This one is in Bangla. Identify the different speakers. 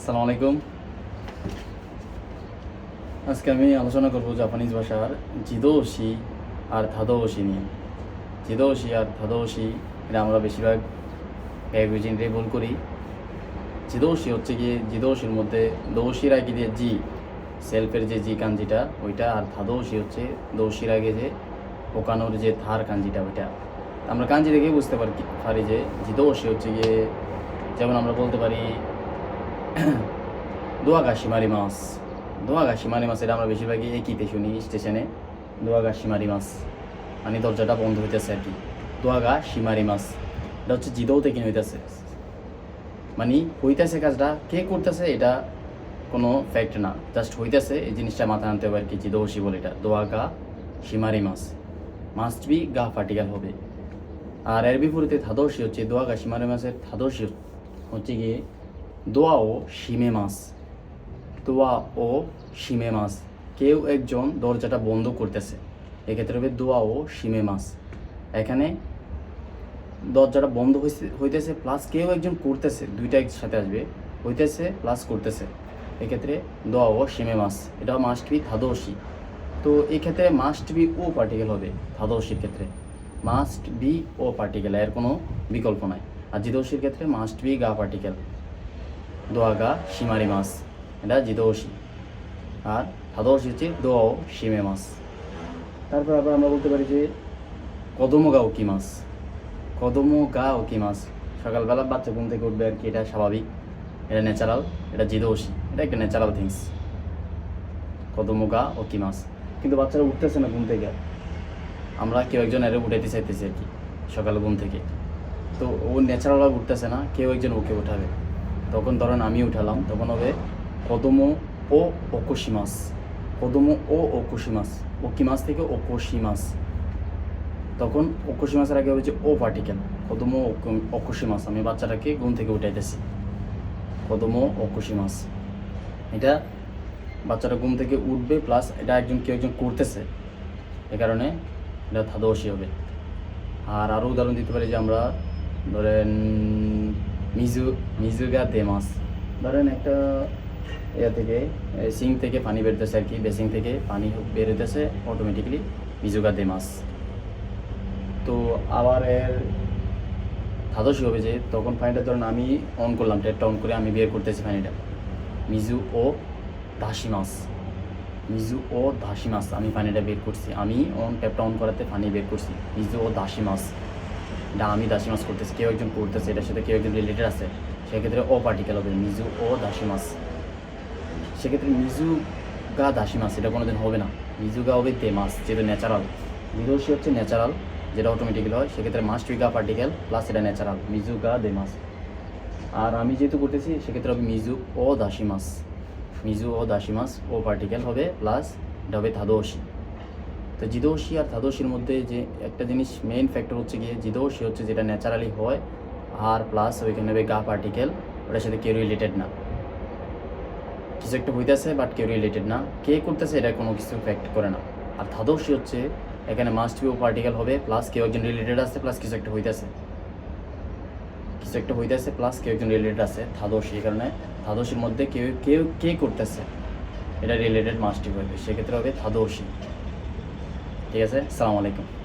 Speaker 1: আসসালামু আলাইকুম। আজকে আমি আলোচনা করব জাপানিজ ভাষার জিদোশি আর থাদোশি নিয়ে। জিদোশি আর থাদোশি এটা আমরা বেশিরভাগ গ্যাগুজিনরে ভুল করি। জিদোশি হচ্ছে গিয়ে জিদোশির মধ্যে দোষির আগে দিয়ে জি, সেলফের যে জি কাঞ্জিটা, ওইটা, আর থাদোশি হচ্ছে দোষির আগে যে ওকানোর যে থার কাঞ্জিটা, ওইটা। আমরা কাঞ্জি দেখে বুঝতে পারি পারি যে জিদোশি হচ্ছে গিয়ে, যেমন আমরা বলতে পারি দোয়াগা শিমারি মাছ দোয়াগা শিমারি মাছ এটা আমরা বেশিরভাগই একইতে শুনি স্টেশনে দোয়াগা শিমারি মাছ মানে দরজাটা বন্ধ হইতেছে আর কি দোয়াগা শিমারি মাছ এটা হচ্ছে জিদৌ থেকে হইতেছে মানে হইতেছে কাজটা কে করতেছে এটা কোনো ফ্যাক্ট না জাস্ট হইতেছে এই জিনিসটা মাথায় আনতে হবে আর কি জিদৌশি বলে এটা দোয়াগা শিমারি মাছ মাস্ট বি গা পার্টিকেল হবে আর এর বিপরীতে থাদর্শি হচ্ছে দোয়াগা শিমারি মাছের থাদর্শি হচ্ছে গিয়ে দোয়া ও শিমে মাছ। দোয়া ও শিমে মাছ। কেউ একজন দরজাটা বন্ধ করতেছে। এক্ষেত্রে হবে দোয়া ও শিমে মাছ। এখানে দরজাটা বন্ধ হইছে- হইতেছে প্লাস কেউ একজন করতেছে। দুইটা একসাথে আসবে। হইতেছে প্লাস করতেছে। এক্ষেত্রে দোয়া ও শিমে মাছ। এটা মাস্ট বি থাদোশি তো এক্ষেত্রে মাস্ট বি ও পার্টিকেল হবে থাদোশির ক্ষেত্রে। মাস্ট বি ও পার্টিকেল এর কোনো বিকল্প নাই। আর জিদোশির ক্ষেত্রে মাস্ট বি গা পার্টিকেল দোয়াগা শিমারি মাছ এটা জিদোশি আর থাদোশি হচ্ছে দোয়াও শিমে মাছ তারপর আবার আমরা বলতে পারি যে কদমগা উকি মাছ কদমগা উকি মাছ সকালবেলা বাচ্চা ঘুম থেকে উঠবে আর কি এটা স্বাভাবিক এটা ন্যাচারাল এটা জিদোশি এটা একটা ন্যাচারাল থিংস কদমগা উকি মাছ কিন্তু বাচ্চারা উঠতেছে না ঘুম থেকে আমরা কেউ একজন এর উঠাইতে চাইতেছি আর কি সকালে ঘুম থেকে তো ও ন্যাচারাল উঠতেছে না কেউ একজন ওকে উঠাবে তখন ধরেন আমি উঠালাম, তখন হবে কদম ও ওকোশি মাছ কদম ও ওকোশি মাছ ওকি মাছ থেকে ওকোশি মাছ তখন ওকোশি মাছের আগে হচ্ছে ও পার্টিকেল ওকোশি মাছ আমি বাচ্চাটাকে ঘুম থেকে উঠাইতেছি। কদম ও ওকোশি মাছ এটা বাচ্চাটা ঘুম থেকে উঠবে প্লাস এটা একজন কেউ একজন করতেছে। এ কারণে এটা থাদোশি হবে। আর আরও উদাহরণ দিতে পারি যে আমরা ধরেন মিজু মিজুগা দে মাছ ধরেন একটা ইয়া থেকে সিং থেকে পানি বেরোতেছে আর কি, বেসিং থেকে পানি বের হইতেছে অটোমেটিকলি মিজুগা দে মাছ তো আবার এর থাদসি হবে যে, তখন পানিটা ধরেন আমি অন করলাম টেটটা অন করে আমি বের করতেছি পানিটা। মিজু ও দাসি মাছ। মিজু ও দাসি মাছ, আমি পানিটা বের করছি। আমি অন ট্যাপটা অন করাতে পানি বের করছি। মিজু ও দাসি মাছ। এটা আমি দাসি মাছ করতেছি, কেউ একজন করতেছে, এটার সাথে কেউ একজন রিলেটেড আছে, সেক্ষেত্রে ও পার্টিকেল হবে, মিজু ও দাসি মাছ। সেক্ষেত্রে মিজু গা দাসি মাছ, এটা কোনোদিন হবে না। মিজু গা হবে তে মাছ যেটা ন্যাচারাল বিদোষী হচ্ছে ন্যাচারাল যেটা অটোমেটিক্যালি হয়, সেক্ষেত্রে মাস্ট গা পার্টিকেল প্লাস এটা ন্যাচারাল মিজু গা দে মাছ। আর আমি যেহেতু করতেছি, সেক্ষেত্রে হবে মিজু ও দাসি মাছ। মিজু ও দাসি মাছ, ও পার্টিকেল হবে প্লাস এটা হবে থাদোশি তো জিদোশি আর থাদোশির মধ্যে যে একটা জিনিস মেইন ফ্যাক্টর হচ্ছে গিয়ে জিদোশি হচ্ছে যেটা ন্যাচারালি হয়, আর প্লাস ওইখানে হবে গা পার্টিকেল ওটার সাথে কেউ রিলেটেড না। কিছু একটা হইতেছে বাট কেউ রিলেটেড না। কে করতেছে এটা কোনো কিছু ফ্যাক্ট করে না। আর থাদোশি হচ্ছে, এখানে মাস্ট বি ও পার্টিকেল হবে প্লাস কেউ একজন রিলেটেড আছে প্লাস কিছু একটা হইতেছে। কিছু একটা হইতেছে প্লাস কেউ একজন রিলেটেড আছে থাদোশি এই কারণে। থাদোশির মধ্যে কেউ কেউ, কে করতেছে? এটা রিলেটেড মাস্ট হবে। সেক্ষেত্রে হবে থাদোশি ঠিক আছে? সালাম আলাইকুম।